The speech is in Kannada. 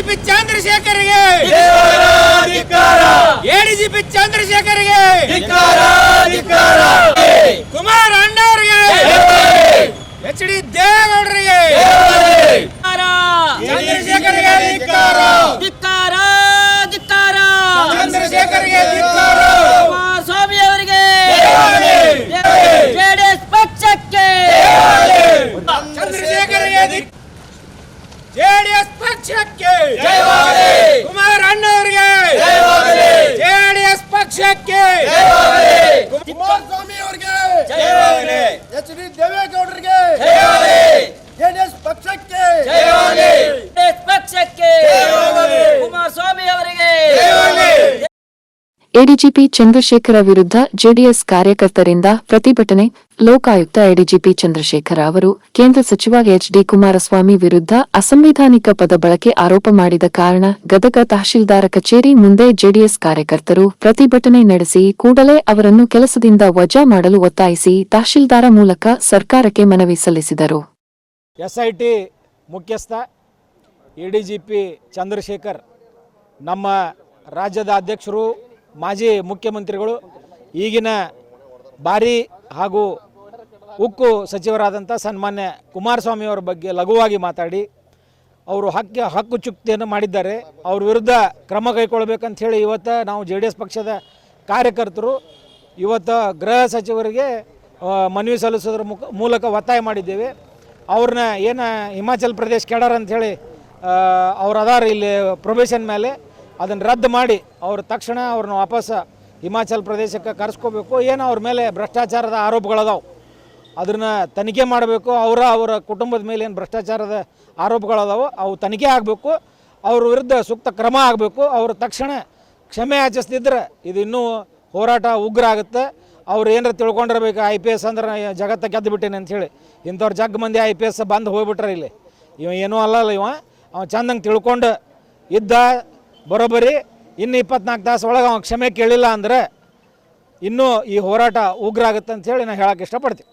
ಎಡಿಜಿಪಿ ಚಂದ್ರಶೇಖರ್ಗೆ. ಎಡಿಜಿಪಿ ಚಂದ್ರಶೇಖರ್ಗೆ. ಕುಮಾರ್ ಅಣ್ಣವ್ರಿಗೆ. ಎಚ್ ಡಿ ದೇವೇಗೌಡರಿಗೆ. ಚಂದ್ರಶೇಖರ್ಗೆ ಧಿಕ್ಕಾರ. ಧಿಕ್ಕಾರ. ಚಂದ್ರಶೇಖರ್ಗೆ ಧಿಕ್ಕಾರ ಕುಮಾರಸ್ವಾಮಿ ಅವರಿಗೆ ಜಯವಾಗಲಿ. ಜೆಡಿಎಸ್ ಪಕ್ಷಕ್ಕೆ ಚಂದ್ರಶೇಖರ್ಗೆ ಧಿಕ್ ಜೆಡಿಎಸ್ ಪಕ್ಷಕ್ಕೆ ಜಯವಾಗಲಿ. ಕುಮಾರ್ ಅಣ್ಣವ್ರಿಗೆ ಜಯವಾಗಲಿ. ಜೆಡಿಎಸ್ ಪಕ್ಷಕ್ಕೆ ಕುಮಾರಸ್ವಾಮಿ ಅವರಿಗೆ ಜಯವಾಗಲಿ. ಎಚ್ ಡಿ ದೇವೇಗೌಡರಿಗೆ ಜಯವಾಗಲಿ. ಜೆಡಿಎಸ್ ಪಕ್ಷಕ್ಕೆ ಜಯವಾಗಲಿ. ಜೆಡಿಎಸ್ ಪಕ್ಷಕ್ಕೆ ಜಯವಾಗಲಿ. ಕುಮಾರಸ್ವಾಮಿ ಅವರಿಗೆ ಎಡಿಜಿಪಿ ಚಂದ್ರಶೇಖರ ವಿರುದ್ಧ ಜೆಡಿಎಸ್ ಕಾರ್ಯಕರ್ತರಿಂದ ಪ್ರತಿಭಟನೆ. ಲೋಕಾಯುಕ್ತ ಎಡಿಜಿಪಿ ಚಂದ್ರಶೇಖರ ಅವರು ಕೇಂದ್ರ ಸಚಿವ ಎಚ್ ಡಿ ಕುಮಾರಸ್ವಾಮಿ ವಿರುದ್ಧ ಅಸಂವಿಧಾನಿಕ ಪದ ಬಳಕೆ ಆರೋಪ ಮಾಡಿದ ಕಾರಣ ಗದಗ ತಹಶೀಲ್ದಾರ ಕಚೇರಿ ಮುಂದೆ ಜೆಡಿಎಸ್ ಕಾರ್ಯಕರ್ತರು ಪ್ರತಿಭಟನೆ ನಡೆಸಿ ಕೂಡಲೇ ಅವರನ್ನು ಕೆಲಸದಿಂದ ವಜಾ ಮಾಡಲು ಒತ್ತಾಯಿಸಿ ತಹಶೀಲ್ದಾರ ಮೂಲಕ ಸರ್ಕಾರಕ್ಕೆ ಮನವಿ ಸಲ್ಲಿಸಿದರು. ಎಸ್ ಐ ಟಿ ಮುಖ್ಯಸ್ಥ A D G P Chandrashekar ನಮ್ಮ ರಾಜ್ಯದ ಅಧ್ಯಕ್ಷರು ಮಾಜಿ ಮುಖ್ಯಮಂತ್ರಿಗಳು ಈಗಿನ ಬಾರಿ ಹಾಗೂ ಉಕ್ಕು ಸಚಿವರಾದಂಥ ಸನ್ಮಾನ್ಯ ಕುಮಾರಸ್ವಾಮಿಯವರ ಬಗ್ಗೆ ಲಘುವಾಗಿ ಮಾತಾಡಿ, ಅವರು ಹಕ್ಕು ಹಕ್ಕು ಚುಕ್ತಿಯನ್ನು ಮಾಡಿದ್ದಾರೆ. ಅವ್ರ ವಿರುದ್ಧ ಕ್ರಮ ಕೈಗೊಳ್ಬೇಕಂತ ಹೇಳಿ ಇವತ್ತು ನಾವು ಜೆ ಡಿ ಎಸ್ ಪಕ್ಷದ ಕಾರ್ಯಕರ್ತರು ಇವತ್ತು ಗೃಹ ಸಚಿವರಿಗೆ ಮನವಿ ಸಲ್ಲಿಸೋದ್ರ ಮುಖ, ಮೂಲಕ ಒತ್ತಾಯ ಮಾಡಿದ್ದೇವೆ. ಅವ್ರನ್ನ ಏನು ಹಿಮಾಚಲ್ ಪ್ರದೇಶ್ ಕೆಡಾರ ಅಂಥೇಳಿ ಅವ್ರು ಅದಾರ ಇಲ್ಲಿ ಪ್ರೊಬೇಷನ್ ಮೇಲೆ. ಅದನ್ನು ರದ್ದು ಮಾಡಿ ಅವರು ತಕ್ಷಣ ಅವ್ರನ್ನ ವಾಪಸ್ ಹಿಮಾಚಲ್ ಪ್ರದೇಶಕ್ಕೆ ಕರೆಸ್ಕೋಬೇಕು. ಏನು ಅವ್ರ ಮೇಲೆ ಭ್ರಷ್ಟಾಚಾರದ ಆರೋಪಗಳದಾವೆ. ಅದನ್ನು ತನಿಖೆ ಮಾಡಬೇಕು. ಅವರ ಅವರ ಕುಟುಂಬದ ಮೇಲೆ ಏನು ಭ್ರಷ್ಟಾಚಾರದ ಆರೋಪಗಳದಾವೆ ಅವು ತನಿಖೆ ಆಗಬೇಕು. ಅವ್ರ ವಿರುದ್ಧ ಸೂಕ್ತ ಕ್ರಮ ಆಗಬೇಕು. ಅವರು ತಕ್ಷಣ ಕ್ಷಮೆ ಆಚರಿಸ್ತಿದ್ರೆ ಇದು ಇನ್ನೂ ಹೋರಾಟ ಉಗ್ರ ಆಗುತ್ತೆ ಅವ್ರು ಏನಾರು ತಿಳ್ಕೊಂಡಿರ್ಬೇಕು ಐ ಪಿ ಎಸ್ ಅಂದ್ರೆ ಜಗತ್ತ ಗೆದ್ದು ಬಿಟ್ಟೇನೆ ಅಂಥೇಳಿ ಇಂಥವ್ರು ಜಗ್ ಮಂದಿ ಐ ಪಿ ಎಸ್ ಬಂದು ಹೋಗ್ಬಿಟ್ರೆ ಇಲ್ಲಿ. ಇವ ಏನೂ ಅಲ್ಲ ಇವ. ಅವ ಚಂದಂಗೆ ತಿಳ್ಕೊಂಡು ಇದ್ದ ಬರೋಬ್ಬರಿ, ಇನ್ನು ಇಪ್ಪತ್ನಾಲ್ಕು ತಾಸು ಒಳಗೆ ಅವ್ನು ಕ್ಷಮೆ ಕೇಳಿಲ್ಲ ಅಂದರೆ ಇನ್ನೂ ಈ ಹೋರಾಟ ಉಗ್ರ ಆಗುತ್ತೆ ಅಂತ ಹೇಳಿ ನಾನು ಹೇಳಕ್ಕೆ ಇಷ್ಟಪಡ್ತೀನಿ.